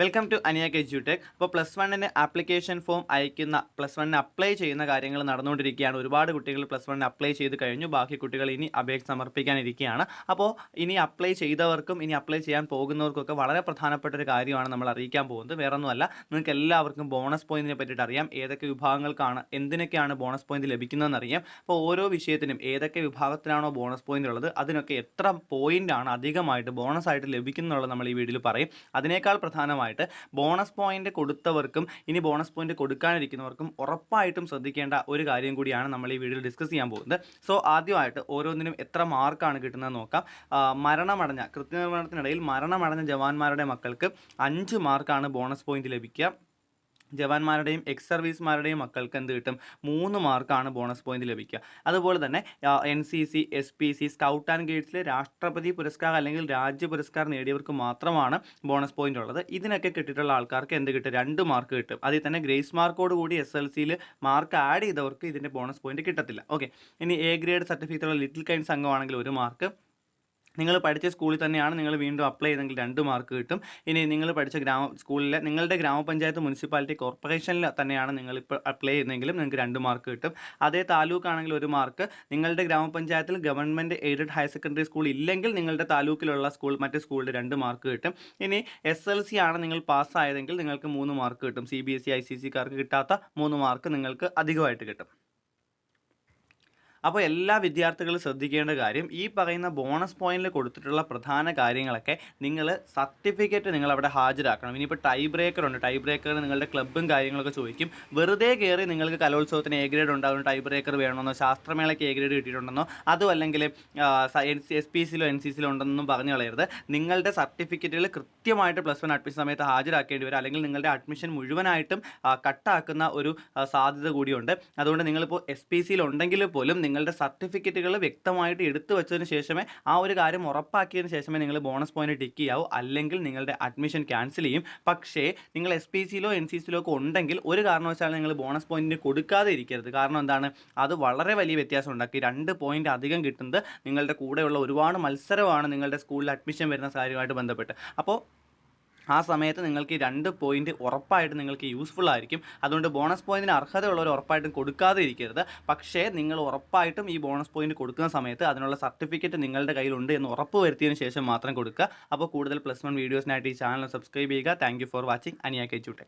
Welcome to അനിയാക്ക് എജ്യൂടെക് അപ്പോൾ plus വണ്ണിന് application form അയക്കുന്ന പ്ലസ് വണ്ണിന് അപ്ലൈ ചെയ്യുന്ന കാര്യങ്ങൾ നടന്നുകൊണ്ടിരിക്കുകയാണ്. ഒരുപാട് കുട്ടികൾ പ്ലസ് വണ്ണിന് അപ്ലൈ ചെയ്ത് കഴിഞ്ഞു. ബാക്കി കുട്ടികൾ ഇനി അപേക്ഷ സമർപ്പിക്കാനിരിക്കുകയാണ്. അപ്പോൾ ഇനി അപ്ലൈ ചെയ്തവർക്കും ഇനി അപ്ലൈ ചെയ്യാൻ പോകുന്നവർക്കൊക്കെ വളരെ പ്രധാനപ്പെട്ട ഒരു കാര്യമാണ് നമ്മൾ അറിയിക്കാൻ പോകുന്നത്. വേറെ ഒന്നുമല്ല നിങ്ങൾക്ക് എല്ലാവർക്കും ബോണസ് പോയിന്റിനെ പറ്റിയിട്ട് അറിയാം. ഏതൊക്കെ വിഭാഗങ്ങൾക്കാണ് എന്തിനൊക്കെയാണ് ബോണസ് പോയിന്റ് ലഭിക്കുന്നതെന്ന് അറിയാം അപ്പോൾ ഓരോ വിഷയത്തിനും ഏതൊക്കെ വിഭാഗത്തിലാണോ ബോണസ് പോയിന്റ് ഉള്ളത് അതിനൊക്കെ എത്ര പോയിന്റ് ആണ് അധികമായിട്ട് ബോണസ് ആയിട്ട് ലഭിക്കുന്നുള്ളത് നമ്മൾ ഈ വീഡിയോയിൽ പറയും. അതിനേക്കാൾ പ്രധാനമായിട്ട് ബോണസ് പോയിന്റ് കൊടുത്തവർക്കും ഇനി ബോണസ് പോയിന്റ് കൊടുക്കാനിരിക്കുന്നവർക്കും ഉറപ്പായിട്ടും ശ്രദ്ധിക്കേണ്ട ഒരു കാര്യം കൂടിയാണ് നമ്മൾ ഈ വീഡിയോയിൽ ഡിസ്കസ് ചെയ്യാൻ പോകുന്നത്. സോ ആദ്യമായിട്ട് ഓരോന്നിനും എത്ര മാർക്കാണ് കിട്ടുന്നത് നോക്കാം. മരണമടഞ്ഞ കൃത്യനിർവഹണത്തിനിടയിൽ മരണമടഞ്ഞ ജവാന്മാരുടെ മക്കൾക്ക് അഞ്ച് മാർക്കാണ് ബോണസ് പോയിന്റ് ലഭിക്കുക. ജവാന്മാരുടെയും എക്സ് സർവീസ്മാരുടെയും മക്കൾക്ക് എന്ത് കിട്ടും? മൂന്ന് മാർക്കാണ് ബോണസ് പോയിന്റ് ലഭിക്കുക. അതുപോലെ തന്നെ N C C S P C scout and ഗൈഡ്സിലെ രാഷ്ട്രപതി പുരസ്കാരം അല്ലെങ്കിൽ രാജ്യ പുരസ്കാരം നേടിയവർക്ക് മാത്രമാണ് ബോണസ് പോയിന്റ് ഉള്ളത്. ഇതിനൊക്കെ കിട്ടിയിട്ടുള്ള ആൾക്കാർക്ക് എന്ത് കിട്ടും? രണ്ട് മാർക്ക് കിട്ടും. അതിൽ തന്നെ ഗ്രേസ് മാർക്കോട് കൂടി എസ് എൽ സിയിൽ മാർക്ക് ആഡ് ചെയ്തവർക്ക് ഇതിന്റെ ബോണസ് പോയിന്റ് കിട്ടത്തില്ല. ഓക്കെ ഇനി എ ഗ്രേഡ് സർട്ടിഫിക്കറ്റുള്ള ലിറ്റിൽ കൈൻഡ് സംഘമാണെങ്കിൽ ഒരു മാർക്ക് നിങ്ങൾ പഠിച്ച സ്കൂളിൽ തന്നെയാണ് നിങ്ങൾ വീണ്ടും അപ്ലൈ ചെയ്തെങ്കിൽ രണ്ട് മാർക്ക് കിട്ടും. ഇനി നിങ്ങൾ പഠിച്ച ഗ്രാമ സ്കൂളിലെ നിങ്ങളുടെ ഗ്രാമപഞ്ചായത്ത് മുനിസിപ്പാലിറ്റി കോർപ്പറേഷനിൽ തന്നെയാണ് നിങ്ങൾ ഇപ്പോൾ അപ്ലൈ ചെയ്യുന്നതെങ്കിലും നിങ്ങൾക്ക് രണ്ട് മാർക്ക് കിട്ടും. അതേ താലൂക്ക് ആണെങ്കിൽ ഒരു മാർക്ക് നിങ്ങളുടെ ഗ്രാമപഞ്ചായത്തിൽ government aided higher secondary school ഇല്ലെങ്കിൽ നിങ്ങളുടെ താലൂക്കിലുള്ള സ്കൂൾ മറ്റ് സ്കൂളിൽ രണ്ട് മാർക്ക് കിട്ടും. ഇനി എസ് എൽ സി ആണ് നിങ്ങൾ പാസ്സായതെങ്കിൽ നിങ്ങൾക്ക് മൂന്ന് മാർക്ക് കിട്ടും. C B S C I C സിക്കാർക്ക് കിട്ടാത്ത മൂന്ന് മാർക്ക് നിങ്ങൾക്ക് അധികമായിട്ട് കിട്ടും. അപ്പോൾ എല്ലാ വിദ്യാർത്ഥികളും ശ്രദ്ധിക്കേണ്ട കാര്യം ഈ പറയുന്ന ബോണസ് പോയിന്റിൽ കൊടുത്തിട്ടുള്ള പ്രധാന കാര്യങ്ങളൊക്കെ നിങ്ങൾ സർട്ടിഫിക്കറ്റ് നിങ്ങൾ അവിടെ ഹാജരാക്കണം. ഇനിയിപ്പോൾ ടൈ ബ്രേക്കർ ഉണ്ട്. ടൈ ബ്രേക്കർ നിങ്ങളുടെ ക്ലബ്ബും കാര്യങ്ങളൊക്കെ ചോദിക്കും. വെറുതെ കയറി നിങ്ങൾക്ക് കലോത്സവത്തിന് എ ഗ്രേഡ് ഉണ്ടാകും ടൈ ബ്രേക്കർ വേണമെന്നോ ശാസ്ത്രമേളയ്ക്ക് എ ഗ്രേഡ് കിട്ടിയിട്ടുണ്ടെന്നോ അതും അല്ലെങ്കിൽ എസ് പി സിയിലോ എൻ സി സിയിലോ ഉണ്ടെന്നൊന്നും പറഞ്ഞു കളയരുത്. നിങ്ങളുടെ സർട്ടിഫിക്കറ്റുകൾ കൃത്യമായിട്ട് പ്ലസ് വൺ അഡ്മിഷൻ സമയത്ത് ഹാജരാക്കേണ്ടി വരും. അല്ലെങ്കിൽ നിങ്ങളുടെ അഡ്മിഷൻ മുഴുവനായിട്ടും കട്ടാക്കുന്ന ഒരു സാധ്യത കൂടിയുണ്ട്. അതുകൊണ്ട് നിങ്ങളിപ്പോൾ എസ് പി സിയിൽ ഉണ്ടെങ്കിൽ പോലും നിങ്ങളുടെ സർട്ടിഫിക്കറ്റുകൾ വ്യക്തമായിട്ട് എടുത്തു വെച്ചതിന് ശേഷമേ ആ ഒരു കാര്യം ഉറപ്പാക്കിയതിന് ശേഷമേ നിങ്ങൾ ബോണസ് പോയിന്റ് ടിക്ക് ചെയ്യാവൂ. അല്ലെങ്കിൽ നിങ്ങളുടെ അഡ്മിഷൻ ക്യാൻസൽ ചെയ്യും. പക്ഷേ നിങ്ങൾ എസ് പി സിയിലോ എൻ സി സിയിലോ ഒക്കെ ഉണ്ടെങ്കിൽ ഒരു കാരണവശാലും നിങ്ങൾ ബോണസ് പോയിന്റ് കൊടുക്കാതെ ഇരിക്കരുത്. കാരണം എന്താണ്? അത് വളരെ വലിയ വ്യത്യാസം ഉണ്ടാക്കി. രണ്ട് പോയിന്റ് അധികം കിട്ടുന്നത് നിങ്ങളുടെ കൂടെയുള്ള ഒരുപാട് മത്സരമാണ് നിങ്ങളുടെ സ്കൂളിൽ അഡ്മിഷൻ വരുന്ന കാര്യമായിട്ട് ബന്ധപ്പെട്ട്. അപ്പോൾ ആ സമയത്ത് നിങ്ങൾക്ക് രണ്ട് പോയിന്റ് ഉറപ്പായിട്ട് നിങ്ങൾക്ക് യൂസ്ഫുൾ ആയിരിക്കും. അതുകൊണ്ട് ബോണസ് പോയിന്റിന് അർഹതയുള്ളവർ ഉറപ്പായിട്ടും കൊടുക്കാതെ ഇരിക്കരുത്. പക്ഷേ നിങ്ങൾ ഉറപ്പായിട്ടും ഈ ബോണസ് പോയിന്റ് കൊടുക്കുന്ന സമയത്ത് അതിനുള്ള സർട്ടിഫിക്കറ്റ് നിങ്ങളുടെ കയ്യിലുണ്ട് എന്ന് ഉറപ്പ് വരുത്തിയതിന് ശേഷം മാത്രം കൊടുക്കുക. അപ്പോൾ കൂടുതൽ പ്ലസ് വൺ വീഡിയോസിനായിട്ട് ഈ ചാനൽ സബ്സ്ക്രൈബ് ചെയ്യുക. താങ്ക് ഫോർ വാച്ചിങ് അനിയാ കെച്ചൂട്ടെ.